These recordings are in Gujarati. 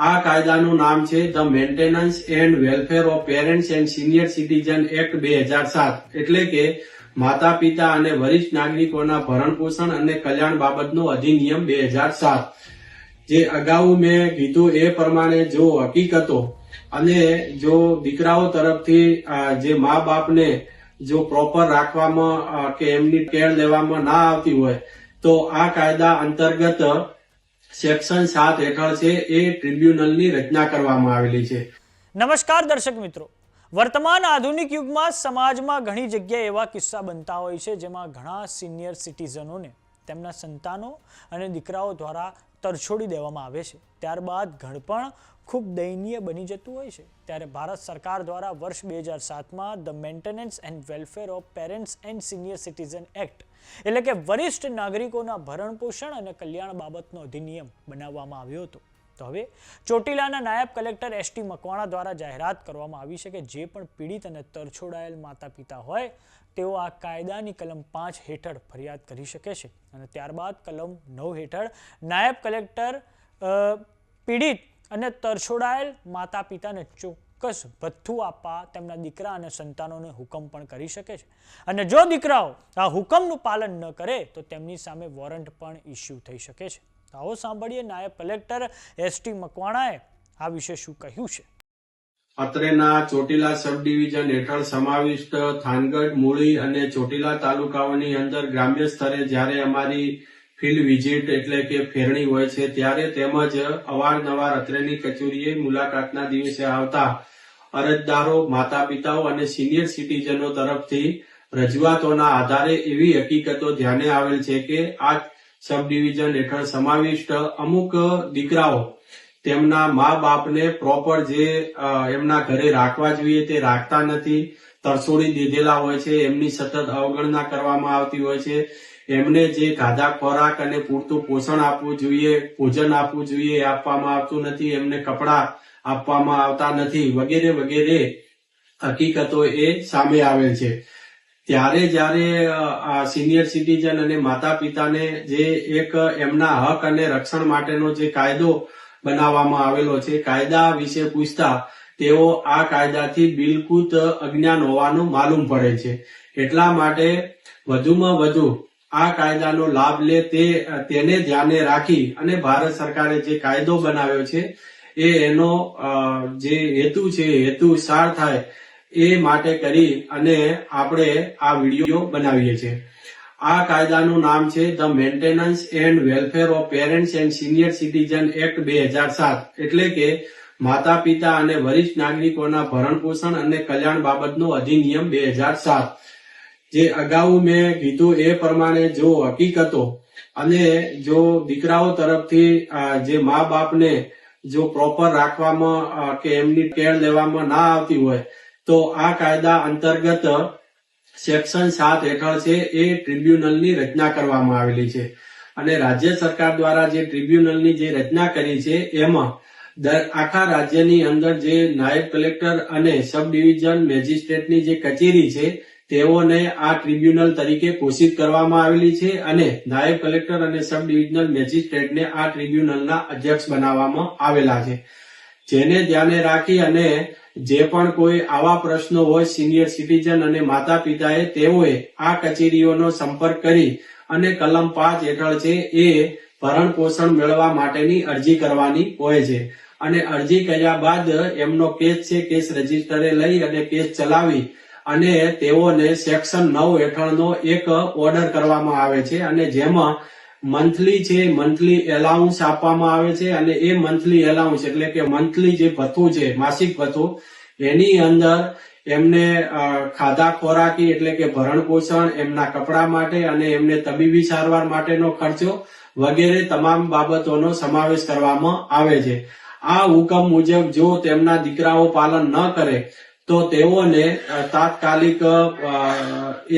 આ કાયદાનું નામ છે the maintenance and welfare of parents and senior citizen act બે હજાર સાત. એટલે કે માતા પિતા અને વરિષ્ઠ નાગરિકોના ભરણ પોષણ અને કલ્યાણ બાબતનો અધિનિયમ બે હજાર સાત. જે અગાઉ મેં કીધું એ પ્રમાણે જો હકીકતો અને જો દીકરાઓ તરફથી જે મા બાપને જો પ્રોપર રાખવામાં કે એમની કેર લેવામાં ના આવતી હોય, તો આ કાયદા અંતર્ગત સેક્શન સાત હેઠળ છે એ ટ્રિબ્યુનલની રચના કરવામાં આવેલી છે. નમસ્કાર દર્શક મિત્રો. વર્તમાન આધુનિક યુગમાં સમાજમાં ઘણી જગ્યાએ એવા કિસ્સા બનતા હોય છે જેમાં ઘણા સિનિયર સિટીઝનોને તેમના સંતાનો અને દીકરાઓ દ્વારા તરછોડી દેવામાં આવે છે. ત્યારબાદ ઘડપણ ખૂબ દયનીય બની જતું હોય છે. ત્યારે ભારત સરકાર દ્વારા વર્ષ બે હજાર સાતમાં the maintenance and welfare of parents and senior citizen act એટલે કે વરિષ્ઠ નાગરિકોના ભરણ પોષણ અને કલ્યાણ બાબતનો અધિનિયમ બનાવવામાં આવ્યો હતો. તો હવે ચોટીલાના નાયબ કલેક્ટર એસ ટી મકવાણા દ્વારા જાહેરાત કરવામાં આવી છે કે જે પણ પીડિત અને તરછોડાયેલ માતા પિતા હોય, તેઓ આ કાયદાની કલમ પાંચ હેઠળ ફરિયાદ કરી શકે છે. અને ત્યારબાદ કલમ નવ હેઠળ નાયબ કલેક્ટર પીડિત અને તરછોડાયેલ માતા પિતાને ચોક્કસ ભથ્થું આપવા તેમના દીકરા અને સંતાનોને હુકમ પણ કરી શકે છે. અને જો દીકરાઓ આ હુકમનું પાલન ન કરે, તો તેમની સામે વોરંટ પણ ઇસ્યુ થઈ શકે છે. આવો સાંભળીએ નાયબ કલેક્ટર એસ ટી મકવાણાએ આ વિશે શું કહ્યું છે. અત્રેના ચોટીલા સબ ડિવિઝન હેઠળ સમાવિષ્ટ થાનગઢ, મૂળી અને ચોટીલા તાલુકાઓની અંદર ગ્રામ્ય સ્તરે જ્યારે અમારી ફિલ્ડ વિઝિટ એટલે કે ફેરણી હોય છે, ત્યારે તેમજ અવારનવાર અત્રેની કચેરીએ મુલાકાતના દિવસે આવતા અરજદારો માતા પિતાઓ અને સિનિયર સિટીઝનો તરફથી રજૂઆતોના આધારે એવી હકીકતો ધ્યાને આવેલ છે કે આ સબ ડિવિઝન હેઠળ સમાવિષ્ટ અમુક દીકરાઓ તેમના મા બાપને પ્રોપર જે એમના ઘરે રાખવા જોઈએ તે રાખતા નથી, તરસોડી દીધેલા હોય છે, એમની સતત અવગણના કરવામાં આવતી હોય છે. એમને જે ખાધા ખોરાક અને પૂરતું પોષણ આપવું જોઈએ, ભોજન આપવું જોઈએ આપવામાં આવતું નથી, એમને કપડાં આપવામાં આવતા નથી, વગેરે વગેરે હકીકતો એ સામે આવે છે. ત્યારે જ્યારે આ સિનિયર સિટીઝન અને માતા પિતાને જે એક એમના હક અને રક્ષણ માટેનો જે કાયદો બનાવવામાં આવેલો છે, કાયદા વિશે પૂછતા તેઓ આ કાયદાથી બિલકુલ અજ્ઞાન હોવાનું માલુમ પડે છે. એટલા માટે વધુમાં વધુ આ કાયદાનો લાભ લે તેને ધ્યાને રાખી અને ભારત સરકારે જે કાયદો બનાવ્યો છે, એ એનો જે હેતુ છે, હેતુ સાર થાય, એ માટે કરી અને આપણે આ વીડિયો બનાવીએ છીએ. આ કાયદાનું નામ છે the maintenance and welfare of parents and senior citizen act બે હજાર સાત. એટલે કે માતા પિતા અને વરિષ્ઠ નાગરિકોના ભરણ પોષણ અને કલ્યાણ બાબતનો અધિનિયમ બે હજાર સાત. જે અગાઉ મેં કીધું એ પ્રમાણે જો હકીકતો અને જો દીકરાઓ તરફથી જે મા બાપને જો પ્રોપર રાખવામાં કે એમની કેર લેવામાં ના આવતી હોય, તો આ કાયદા અંતર્ગત સેક્શન સાત હેઠળ છે એ ટ્રિબ્યુનલની રચના કરવામાં આવેલી છે. અને રાજ્ય સરકાર દ્વારા જે ટ્રિબ્યુનલની જે રચના કરી છે, એમાં આખા રાજ્યની અંદર જે નાયબ કલેક્ટર અને સબ ડિવિઝન મેજિસ્ટ્રેટની જે કચેરી છે તેઓને આ ટ્રિબ્યુનલ તરીકે ઘોષિત કરવામાં આવેલી છે અને નાયબ કલેક્ટર અને સબ ડિવિઝનલ મેજિસ્ટ્રેટને આ ટ્રિબ્યુનલના અધ્યક્ષ બનાવવામાં આવેલા છે. જેને ધ્યાને રાખી અને જે પણ કોઈ આવા પ્રશ્નો હોય સિનિયર સિટીઝન અને માતા પિતાએ તેઓએ આ કચેરીઓનો સંપર્ક કરી અને કલમ પાંચ હેઠળ છે એ ભરણ પોષણ મેળવવા માટેની અરજી કરવાની હોય છે. અને અરજી કર્યા બાદ એમનો કેસ છે, કેસ રજીસ્ટરે લઈ અને કેસ ચલાવી અને તેઓને સેક્શન નવ હેઠળનો એક ઓર્ડર કરવામાં આવે છે અને જેમાં મંથલી છે મંથલી એલાઉન્સ આપવામાં આવે છે અને એ મંથલી એલાઉન્સ એટલે કે મંથલી જે ભથ્થું છે, માસિક ભથ્થું, એની અંદર એમને ખાધા ખોરાકી એટલે કે ભરણ પોષણ, એમના કપડા માટે અને એમને તબીબી સારવાર માટેનો ખર્ચો વગેરે તમામ બાબતોનો સમાવેશ કરવામાં આવે છે. આ હુકમ મુજબ જો તેમના દીકરાઓ પાલન ન કરે તો તેઓને તાત્કાલિક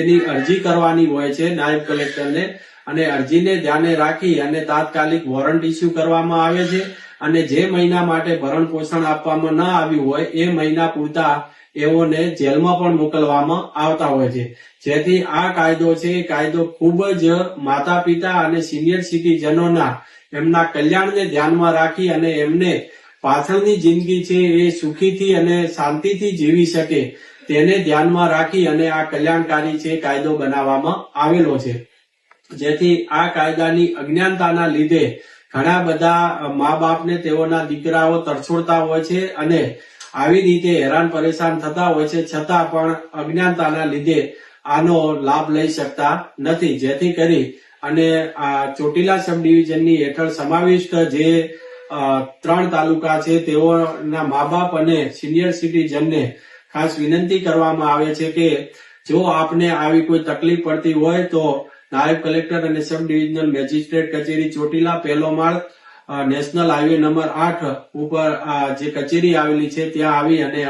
એની અરજી કરવાની હોય છે નાયબ કલેક્ટરને. અને અરજીને ધ્યાને રાખી અને તાત્કાલિક વોરંટ ઇસ્યુ કરવામાં આવે છે. અને જે મહિના માટે ભરણ પોષણ આપવામાં ન આવ્યું હોય, એ મહિના પૂરતા એઓને જેલમાં પણ મોકલવામાં આવતા હોય છે. જેથી આ કાયદો છે, એ કાયદો ખૂબ જ માતા પિતા અને સિનિયર સિટીઝનોના એમના કલ્યાણને ધ્યાનમાં રાખી અને એમને પાછળની જિંદગી છે એ સુખીથી અને શાંતિથી જીવી શકે તેને ધ્યાનમાં રાખી અને આ કલ્યાણકારી છે કાયદો બનાવવામાં આવેલો છે. જેથી આ કાયદાની અજ્ઞાનતાના લીધે ઘણા બધા મા બાપને તેઓના દીકરાઓ તરછોડતા હોય છે અને આવી રીતે હેરાન પરેશાન થતા હોય છે છતાં પણ અજ્ઞાનતાના લીધે આનો લાભ લઈ શકતા નથી. જેથી કરી અને આ ચોટીલા સબ ડિવિઝનની હેઠળ સમાવિષ્ટ જે ત્રણ તાલુકા છે, તેઓના મા બાપ અને સિનિયર સિટીઝનને ખાસ વિનંતી કરવામાં આવે છે કે જો આપને આવી કોઈ તકલીફ પડતી હોય તો નાયબ કલેક્ટર અને સબ ડિવિઝનલ મેજિસ્ટ્રેટ કચેરી ચોટીલા પહેલો માળ નેશનલ હાઈવે નંબર આઠ ઉપર જે કચેરી આવેલી છે, ત્યાં આવી અને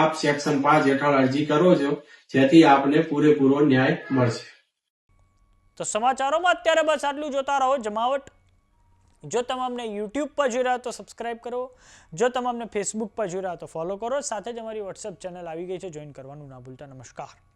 આપ સેક્શન પાંચ હેઠળ અરજી કરો છો, જેથી આપને પૂરેપૂરો ન્યાય મળશે. તો સમાચારોમાં અત્યારે બસ આટલું જોતા રહો, જમાવટ જો તમામને યુટ્યુબ પર જોઈ રહ્યા તો સબસ્ક્રાઇબ કરો. જો તમામને ફેસબુક પર જોઈ રહ્યા તો ફોલો કરો. સાથે જ અમારી વોટ્સએપ ચેનલ આવી ગઈ છે. જોઈન કરવાનું ના ભૂલતા. નમસ્કાર.